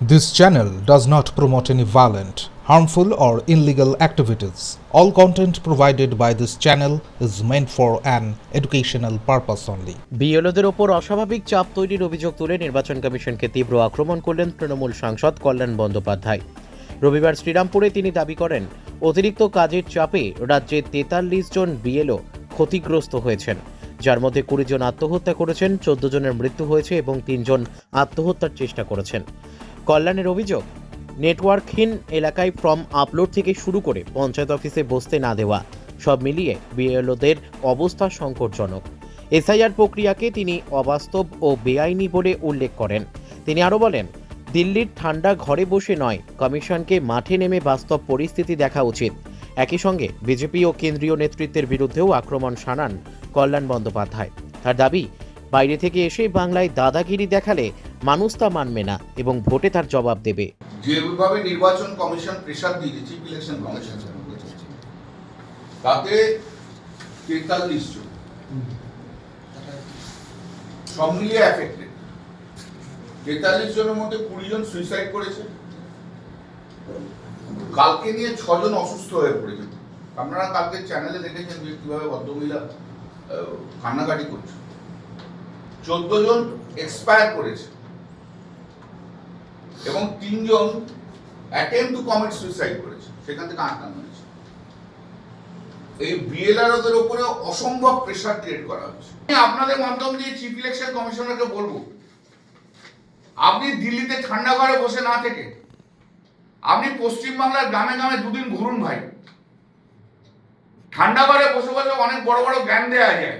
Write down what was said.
This channel does not promote any violent, harmful, or illegal activities. All content provided by this channel is meant for an educational purpose only. বিএলওদের ওপর অস্বাভাবিক চাপ তৈরির অভিযোগ তুলে নির্বাচন কমিশনকে তীব্র আক্রমণ করলেন তৃণমূল সাংসদ কল্যাণ বন্দ্যোপাধ্যায় রবিবার শ্রীরামপুরে তিনি দাবি করেন অতিরিক্ত কাজের চাপে রাজ্যে তেতাল্লিশ জন বিএলও ক্ষতিগ্রস্ত হয়েছেন যার মধ্যে কুড়ি জন আত্মহত্যা করেছেন চোদ্দ জনের মৃত্যু হয়েছে এবং তিনজন আত্মহত্যার চেষ্টা করেছেন কল্যাণের অভিযোগ নেটওয়ার্কহীন এলাকায় ফর্ম আপলোড থেকে শুরু করে পঞ্চায়েত অফিসে বসতে না দেওয়া, সব মিলিয়ে বিএলওদের অবস্থা সংকটজনক। এসআইআর প্রক্রিয়াকে তিনি অবাস্তব ও বেআইনি বলে উল্লেখ করেন। তিনি আরও বলেন, দিল্লির ঠান্ডা ঘরে বসে নয়, কমিশনকে মাঠে নেমে বাস্তব পরিস্থিতি দেখা উচিত। একই সঙ্গে বিজেপি ও কেন্দ্রীয় নেতৃত্বের বিরুদ্ধেও আক্রমণ শানান কল্যাণ বন্দ্যোপাধ্যায়। তার দাবি বাইরে থেকে এসে বাংলায় দাদাগিরি দেখালে মানুষ তা মানবে না এবং ভোটে তার জবাব দেবে। যেভাবে নির্বাচন কমিশন প্রেশার দিয়েছে চিফ ইলেকশন কমিশন তাতে তেতাল্লিশ জন। সব মিলিয়ে অ্যাফেক্টেড তেতাল্লিশ জনের মধ্যে কুড়ি জন সুইসাইড করেছে। কালকে নিয়ে ছজন অসুস্থ হয়ে পড়েছে। আপনারা কালকে চ্যানেলে দেখেছেন যে কীভাবে ভদ্রমহিলা কান্নাকাটি করছে। চোদ্দ জন এক্সপায়ার করেছে। এবং তিনজন অ্যাটেম্প টু কমিট সুইসাইড করেছে। সেখান থেকে আটকানো হয়েছে। এই বিএলআরওদের উপরে অসম্ভব প্রেশার ক্রিয়েট করা হচ্ছে আপনাদের মাধ্যম দিয়ে চিফ ইলেকশন কমিশনারকে বলব, আপনি দিল্লিতে ঠান্ডা ঘরে বসে না থেকে, আপনি পশ্চিমবাংলার গ্রামে গ্রামে দুদিন ঘুরুন ভাই। ঠান্ডা ঘরে বসে বসে অনেক বড় বড় জ্ঞান দেওয়া যায়।